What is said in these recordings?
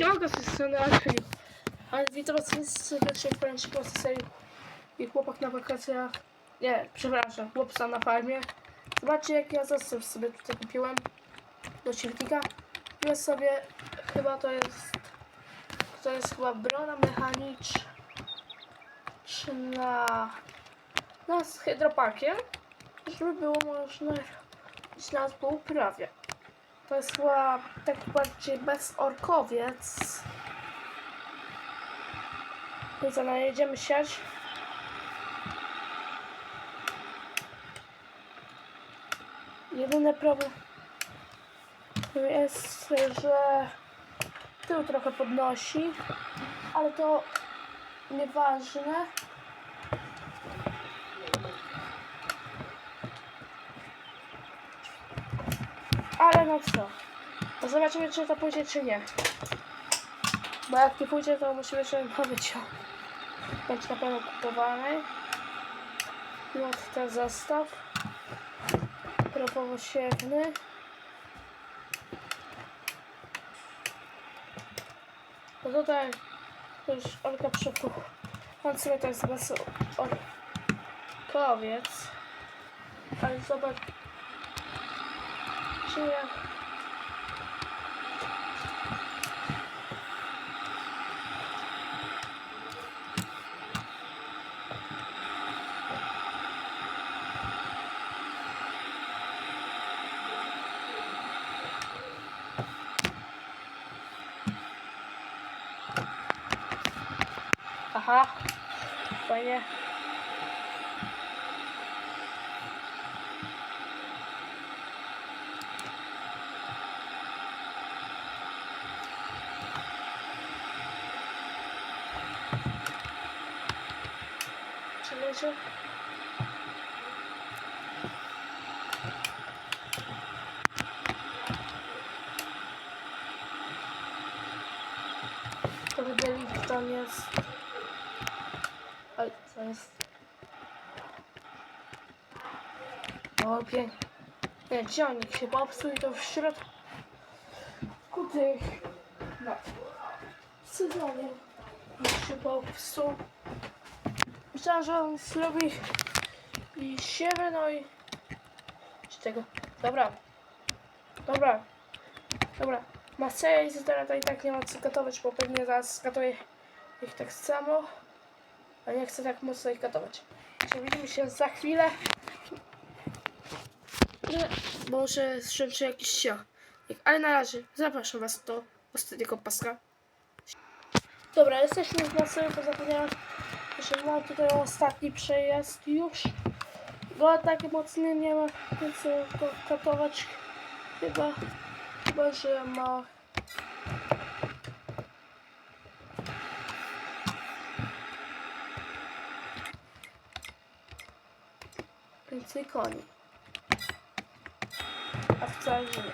Siemanko z tej strony. Ale witam was serdecznie w kolejnym po serii i chłopak na wakacjach. Nie, przepraszam, chłopca na farmie. Zobaczcie jak ja zestaw sobie tutaj kupiłem do silnika. Jest sobie, chyba to jest, to jest chyba brona mechaniczna no, z hydropakiem, żeby było można iść na po uprawie. To jest chyba tak bardziej bezorkowiec. I co, no jedziemy siać. Jedyny problem jest, że tył trochę podnosi, ale to nieważne. Ale no co? To zobaczymy, czy to pójdzie, czy nie. Bo jak nie pójdzie, to musimy jeszcze powiedzieć o... Będzie na pewno kupowany. Od ten zestaw. Propowosiewny. No tutaj już Olka przekuł. On sobie to jest bez orkowiec. Ale zobacz. Czy ja... Aha, fajnie. Czy leży? To wydelik tam jest. Oj, co jest? O, pięknie. Nie, ciągnik się popsuł i to w środku tych no, sezonie już się popsuł. Myślałam, że zrobi i siebie, no i z tego. Dobra. Dobra. Dobra. Maseja i Zydora to i tak nie ma co gotować, bo pewnie zaraz gotuję ich tak samo. A nie chcę tak mocno ich gotować. Także widzimy się za chwilę. Może szybciej jakiś sio. Ale na razie zapraszam Was do ostatniego paska. Dobra, jesteśmy w Maseju, to zapomniałam, że mam tutaj ostatni przejazd już. Go tak mocny nie ma, więc go katować chyba, chyba że ma więcej koni. A wcale nie.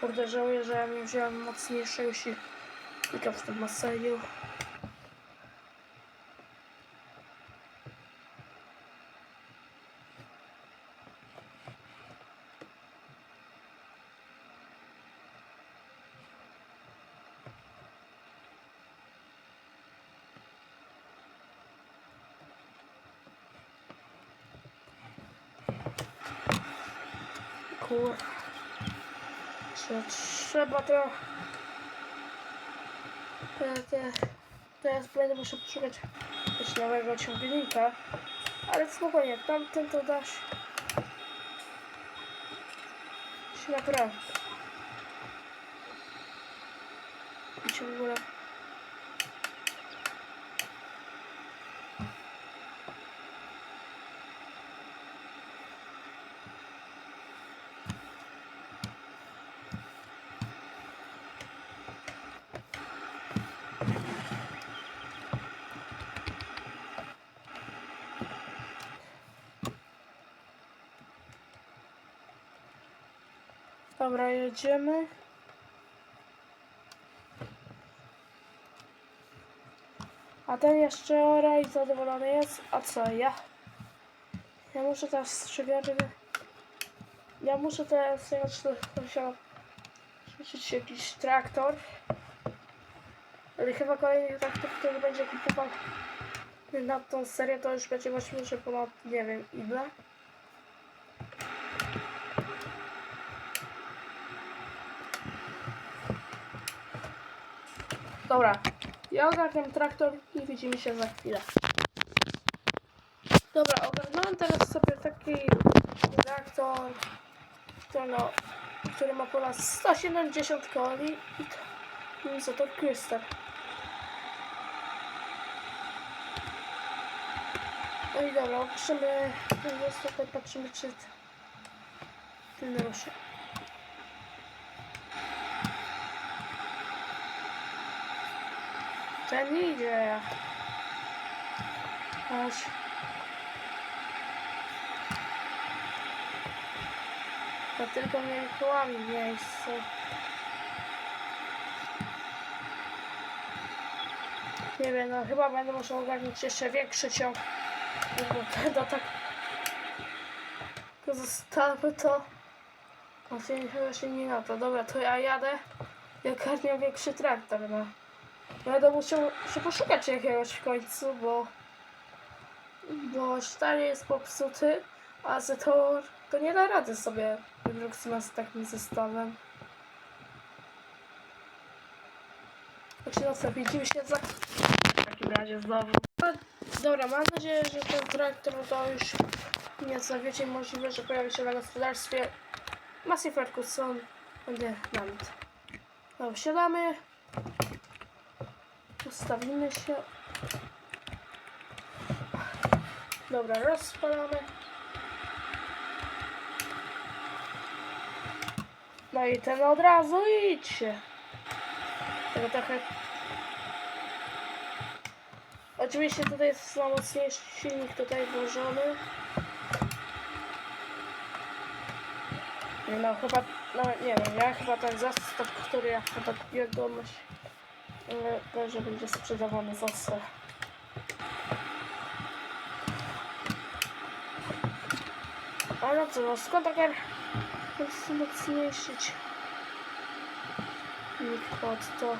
Kurde, żałuję, że ja nie wziąłem mocniejszego silnika w tym Maseju. Kur... Trzeba, trzeba to... Te, te, teraz będę musiał poszukać jakiegoś nowego ciągnika. Ale spokojnie, tamten to dasz się naprawdę. I w Dobra, jedziemy. A ten jeszcze ora i zadowolony jest. A co ja? Ja muszę teraz strzegać. Ja muszę teraz ja muszę Czy jakiś traktor. Ale chyba kolejny traktor, który będzie kupował na tą serię, to już będzie właśnie, że ponad nie wiem ile. Dobra, ja ogarniam traktor i widzimy się za chwilę. Dobra, ogarnąłem teraz sobie taki traktor, który, no, który ma ponad 170 koni i to co to Crystal. No i dobra, patrzymy, tutaj patrzymy czy ten ruszy. Ten idzie. Chodź. To tylko mieli kołami w miejscu. Nie wiem, no chyba będę musiał ogarnąć jeszcze większy ciąg. Bo to tak... Zostawmy to. Właśnie chyba się nie na to. Dobra, to ja jadę. Ja ogarniam większy traktor, no. Będę musiał się poszukać jakiegoś w końcu, bo... Bo stary jest popsuty, a Zetor to nie da rady sobie wyproksimować z takim zestawem. Znaczy no co, widzimy się za... W takim razie znowu. No, Dobra, mam nadzieję, że ten traktor to już nieco więcej możliwe, że pojawi się na gospodarstwie. Massive Ferguson będzie nawet. No, wsiadamy. Ustawimy się. Dobra, rozpalamy. No i ten od razu idźcie. Tego trochę... Oczywiście tutaj jest mocniejszy silnik tutaj włożony. Nie No chyba, no nie wiem, ja chyba ten zestaw, który ja chyba wiadomość, ale że będzie sprzedawany zestaw. Ale co, no taka jest mocniejszy silnik pod to?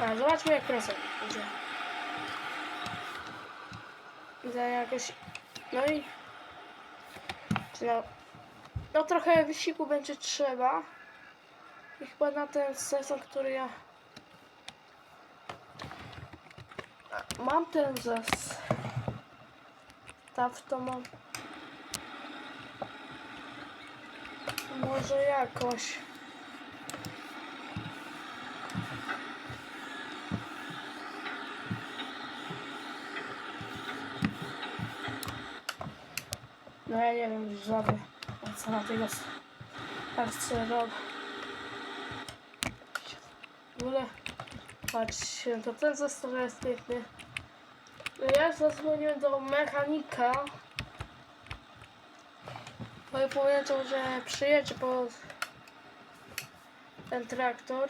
A, zobaczmy jak presja idzie. Widzę jakieś... No i... No, no trochę wysiłku będzie trzeba. I chyba na ten sezon, który ja... Mam ten zestaw, to mam... Może jakoś... No ja nie wiem, żaby. Co na tego starcy rob. W ogóle, patrzcie, to ten zestaw jest piękny. No Ja zadzwoniłem do mechanika. No i powiedział, że przyjedzie po ten traktor.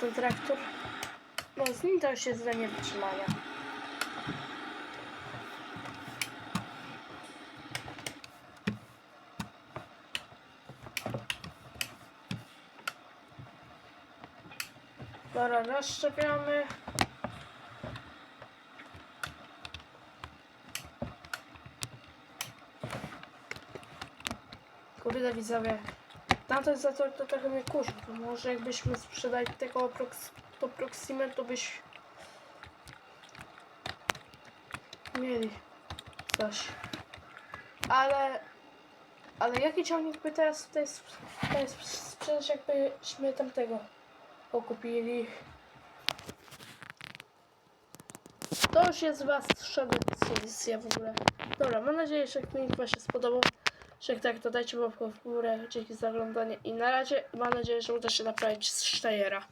Ten traktor. No z nim to już jest za niewytrzymania. Dobra, rozszczepiamy. Kurde widzowie, tamten zator to trochę mnie kusi. To może jakbyśmy sprzedali tego prox to Proximę, to byś mieli coś. Ale, ale jaki ciągnik by teraz tutaj tutaj sp- sprzedać, jakbyśmy tamtego okupili? To już jest wasza decyzja w ogóle. Dobra, mam nadzieję, że filmik wam się spodobał. Że jak tak, to dajcie łapkę w górę. Dzięki za oglądanie i na razie mam nadzieję, że uda się naprawić z Steyera.